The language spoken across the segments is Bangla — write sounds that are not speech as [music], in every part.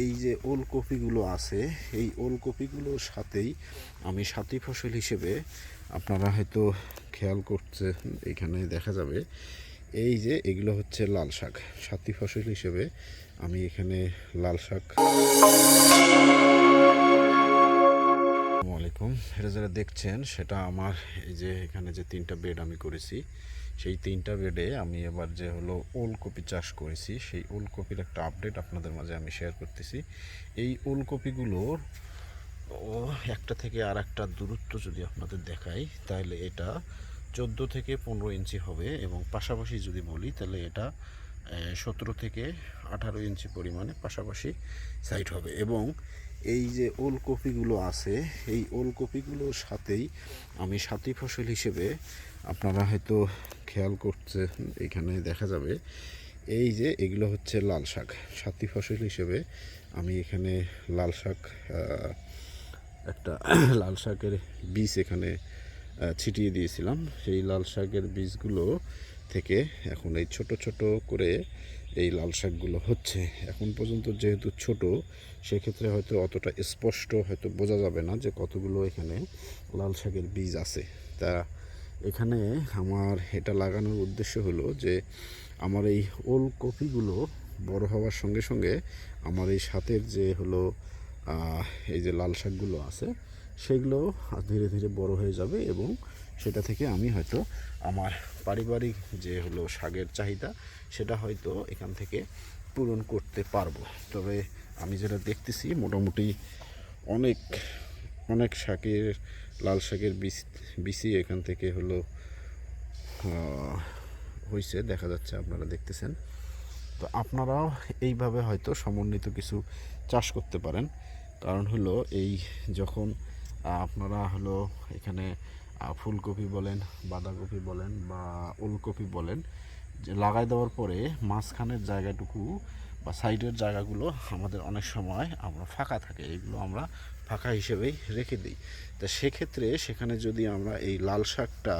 এই যে ওলকপিগুলো আছে, এই ওলকপিগুলোর সাথেই আমি সাথী ফসল হিসেবে আপনারা হয়তো খেয়াল করছে এখানে দেখা যাবে। এই যে এগুলো হচ্ছে লাল শাক। সাথী ফসল হিসেবে আমি এখানে লাল শাক। আসসালামু আলাইকুম। এটা যারা দেখছেন, সেটা আমার এই যে এখানে যে তিনটা বেড আমি করেছি সেই তিনটা বেডে আমি এবার যে হলো ওলকপি চাষ করেছি, সেই ওলকপির একটা আপডেট আপনাদের মাঝে আমি শেয়ার করতেছি। এই ওলকপিগুলোর ও, একটা থেকে আর একটা দূরত্ব যদি আপনাদের দেখাই, তাহলে এটা চোদ্দ থেকে পনেরো ইঞ্চি হবে এবং পাশাপাশি যদি বলি, তাহলে এটা সতেরো থেকে আঠারো ইঞ্চি পরিমাণে পাশাপাশি সাইড হবে। এবং এই যে ওলকপিগুলো আছে, এই ওলকপিগুলোর সাথেই আমি সাথী ফসল হিসেবে আপনারা হয়তো খেয়াল করছে এখানে দেখা যাবে। এই যে এগুলো হচ্ছে লাল শাক। সাথী ফসল হিসেবে আমি এখানে লাল শাক একটা [clears throat] লাল শাকের বীজ এখানে ছিটিয়ে দিয়েছিলাম। সেই লাল শাকের বীজগুলো থেকে এখন এই ছোট ছোট করে এই লাল শাকগুলো হচ্ছে। এখন পর্যন্ত যেহেতু ছোট, সেক্ষেত্রে হয়তো অতটা স্পষ্ট হয়তো বোঝা যাবে না যে কতগুলো এখানে লাল শাকের বীজ আছে। তা এখানে আমার এটা লাগানোর উদ্দেশ্য হলো যে আমার এই ওল কপিগুলো বড় হওয়ার সঙ্গে সঙ্গে আমার এই সাথের যে হলো এই যে লাল শাকগুলো আছে সেগুলো ধীরে ধীরে বড় হয়ে যাবে এবং সেটা থেকে আমি হয়তো আমার পারিবারিক যে হলো শাকের চাহিদা, সেটা হয়তো এখান থেকে পূরণ করতে পারব। তবে আমি যেটা দেখতেছি, মোটামুটি অনেক অনেক শাকের, লাল শাকের বীজ বিসি এখান থেকে হলো হয়েছে দেখা যাচ্ছে আপনারা দেখতেছেন। তো আপনারাও এইভাবে হয়তো সমন্বিত কিছু চাষ করতে পারেন। কারণ হলো এই যখন আপনারা হলো এখানে ফুলকপি বলেন, বাঁধাকপি বলেন বা ওলকপি বলেন, যে লাগাই দেওয়ার পরে মাঝখানের জায়গাটুকু বা সাইডের জায়গাগুলো আমাদের অনেক সময় আমরা ফাঁকা থাকে, এগুলো আমরা ফাঁকা হিসেবেই রেখে দিই। তা সেক্ষেত্রে সেখানে যদি আমরা এই লাল শাকটা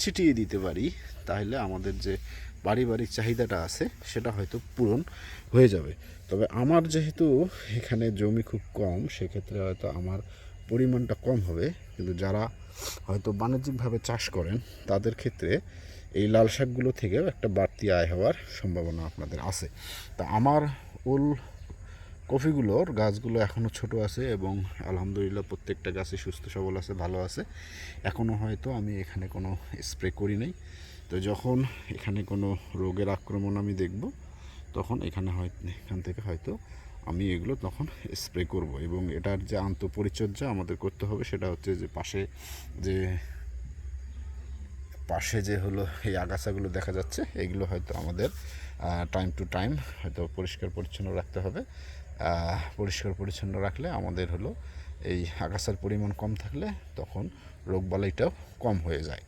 ছিটিয়ে দিতে পারি, তাহলে আমাদের যে পারিবারিক চাহিদাটা আছে, সেটা হয়তো পূরণ হয়ে যাবে। তবে আমার যেহেতু এখানে জমি খুব কম, সেক্ষেত্রে হয়তো আমার পরিমাণটা কম হবে, কিন্তু যারা হয়তো বাণিজ্যিকভাবে চাষ করেন, তাদের ক্ষেত্রে এই লাল শাকগুলো থেকেও একটা বাড়তি আয় হওয়ার সম্ভাবনা আপনাদের আছে। তা আমার ওল কফিগুলোর গাছগুলো এখনও ছোট আছে এবং আলহামদুলিল্লাহ প্রত্যেকটা গাছে সুস্থ, সবল আছে, ভালো আছে। এখনও হয়তো আমি এখানে কোনো স্প্রে করি নাই। তো যখন এখানে কোনো রোগের আক্রমণ আমি দেখব, তখন এখানে হয় এখান থেকে হয়তো আমি এগুলো তখন স্প্রে করব এবং এটার যে আন্তঃপরিচর্যা আমাদের করতে হবে সেটা হচ্ছে যে পাশে যে পাশে যে হলো এই আগাছাগুলো দেখা যাচ্ছে, এগুলো হয়তো আমাদের টাইম টু টাইম হয়তো পরিষ্কার পরিচ্ছন্ন রাখতে হবে। পরিষ্কার পরিচ্ছন্ন রাখলে আমাদের হলো এই আগাছার পরিমাণ কম থাকলে তখন রোগবালাইটাও কম হয়ে যায়।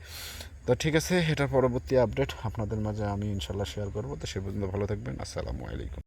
তো ঠিক আছে, এটার পরবর্তী আপডেট আপনাদের মাঝে আমি ইনশাল্লাহ শেয়ার করব। তো সে পর্যন্ত ভালো থাকবেন। আসসালামু আলাইকুম।